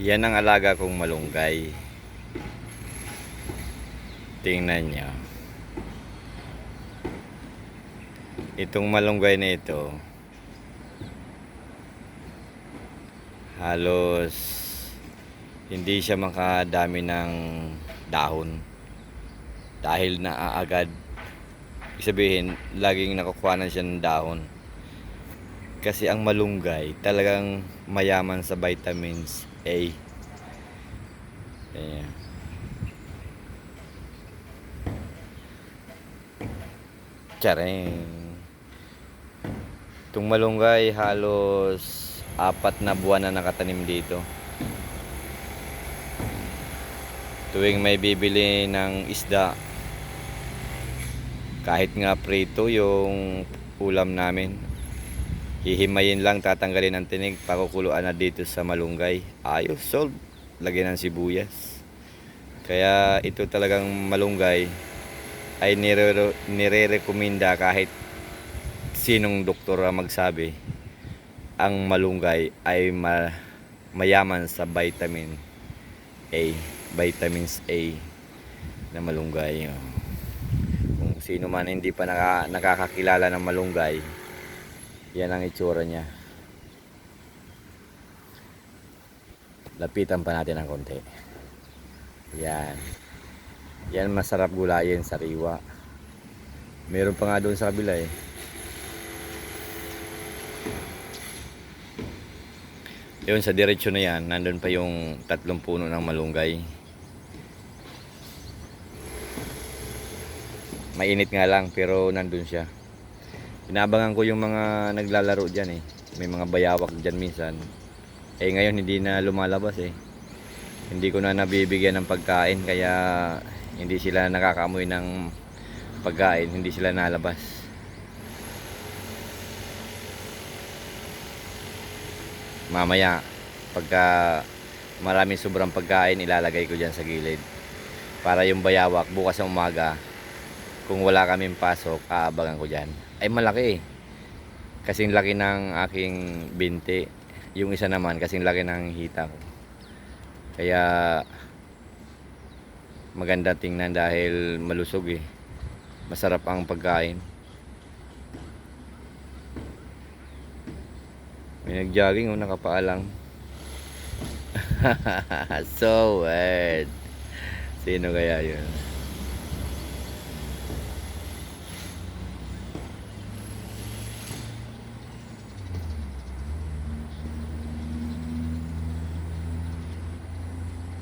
Yan ang alaga kong malunggay. Tingnan niyo. Itong malunggay na ito, halos hindi siya makadami ng dahon. Dahil naaagad. Sabihin, laging nakukuhanan siya ng dahon. Kasi ang malunggay talagang mayaman sa vitamins A. Ayan. Tsaring. Itong malunggay halos apat na buwan na nakatanim dito. Tuwing may bibili ng isda, kahit nga prito yung ulam namin, hihimayin lang, tatanggalin ang tinig, pakukuluan na dito sa malunggay. Ayos, sold. Lagyan ng sibuyas. Kaya ito talagang malunggay ay nire- nire-recommenda kahit sinong doktor ang magsabi ang malunggay ay ma- mayaman sa vitamin A, vitamins A na malunggay. Kung sino man hindi pa naka- nakakakilala ng malunggay, yan ang itsura niya. Lapitan pa natin ng konti. Yan. Yan masarap gulayin sa riwa. Meron pa nga doon sa kabila eh. Yun sa diretsyo na yan, nandun pa yung tatlong puno ng malunggay. Mainit nga lang pero nandun siya. Inabangan ko yung mga naglalaro dyan eh. May mga bayawak dyan minsan. Eh ngayon hindi na lumalabas eh. Hindi ko na nabibigyan ng pagkain kaya hindi sila nakakaamoy ng pagkain, hindi sila nalabas. Mamaya pagka maraming sobrang pagkain ilalagay ko dyan sa gilid para yung bayawak bukas ng umaga kung wala kaming pasok aabangan ko dyan ay malaki. Eh kasing laki ng aking binti. Yung isa naman kasing laki ng hita ko. Kaya maganda tingnan dahil malusog eh. Masarap ang pagkain. May nagjogging o nakapaalang. So weird sino kaya yun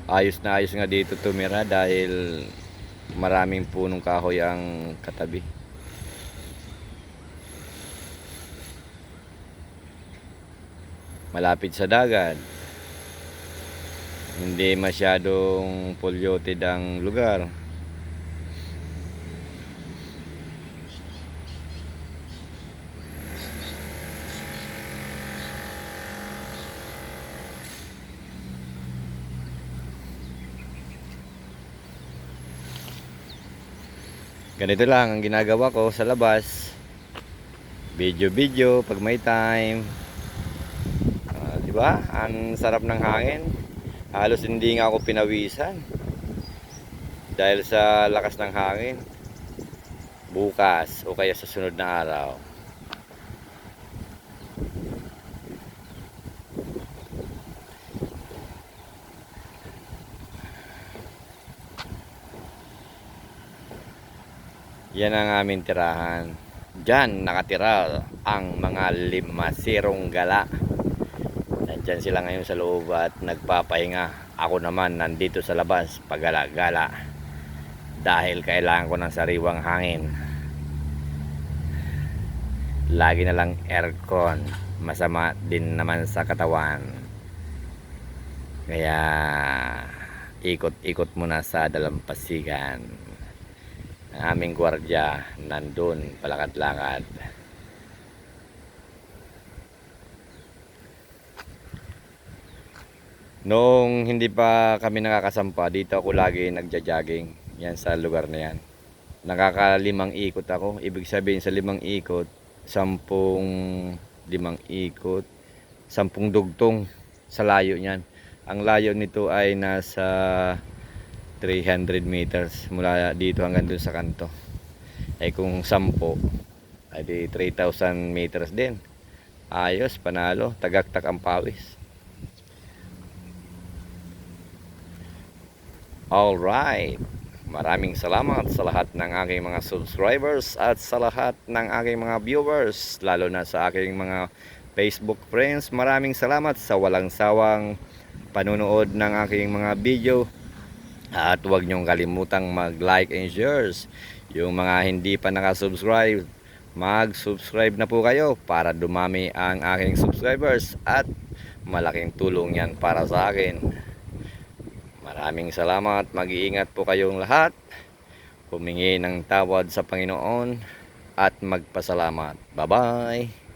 ayos na ayos nga dito tumira dahil maraming punong kahoy ang katabi. Malapit sa dagat. Hindi masyadong polluted ang lugar. Ganito lang ang ginagawa ko sa labas. Video-video pag may time. Ah, 'Di ba? Ang sarap ng hangin. Halos hindi nga ako pinawisan. Dahil sa lakas ng hangin. Bukas o kaya sa sunod na araw. Yan ang aming tirahan. Diyan nakatira ang mga limasirong gala. Nandyan sila ngayon sa loob at nagpapahinga. Ako naman nandito sa labas pagala-gala. Dahil kailangan ko ng sariwang hangin. Lagi na lang aircon. Masama din naman sa katawan. Kaya ikot-ikot muna sa dalampasigan aming gwardya nandun palakad-lakad. Noong hindi pa kami nakakasampa dito ako lagi nagja-jogging. Yan sa lugar na yan. Nakakalimang ikot ako. Ibig sabihin sa limang ikot sampung limang ikot sampung dugtong sa layo niyan. Ang layo nito ay nasa 300 meters mula dito hanggang dun sa kanto. Ay kung 10 ay di 3,000 meters din. Ayos, panalo, tagaktak ang pawis. Alright. Maraming salamat sa lahat ng aking mga subscribers at sa lahat ng aking mga viewers, lalo na sa aking mga Facebook friends. Maraming salamat sa walang sawang panunood ng aking mga video. At huwag niyong kalimutang mag-like and shares. Yung mga hindi pa nakasubscribe, mag-subscribe na po kayo para dumami ang aking subscribers at malaking tulong yan para sa akin. Maraming salamat. Mag-iingat po kayong lahat. Humingi ng tawad sa Panginoon at magpasalamat. Bye-bye.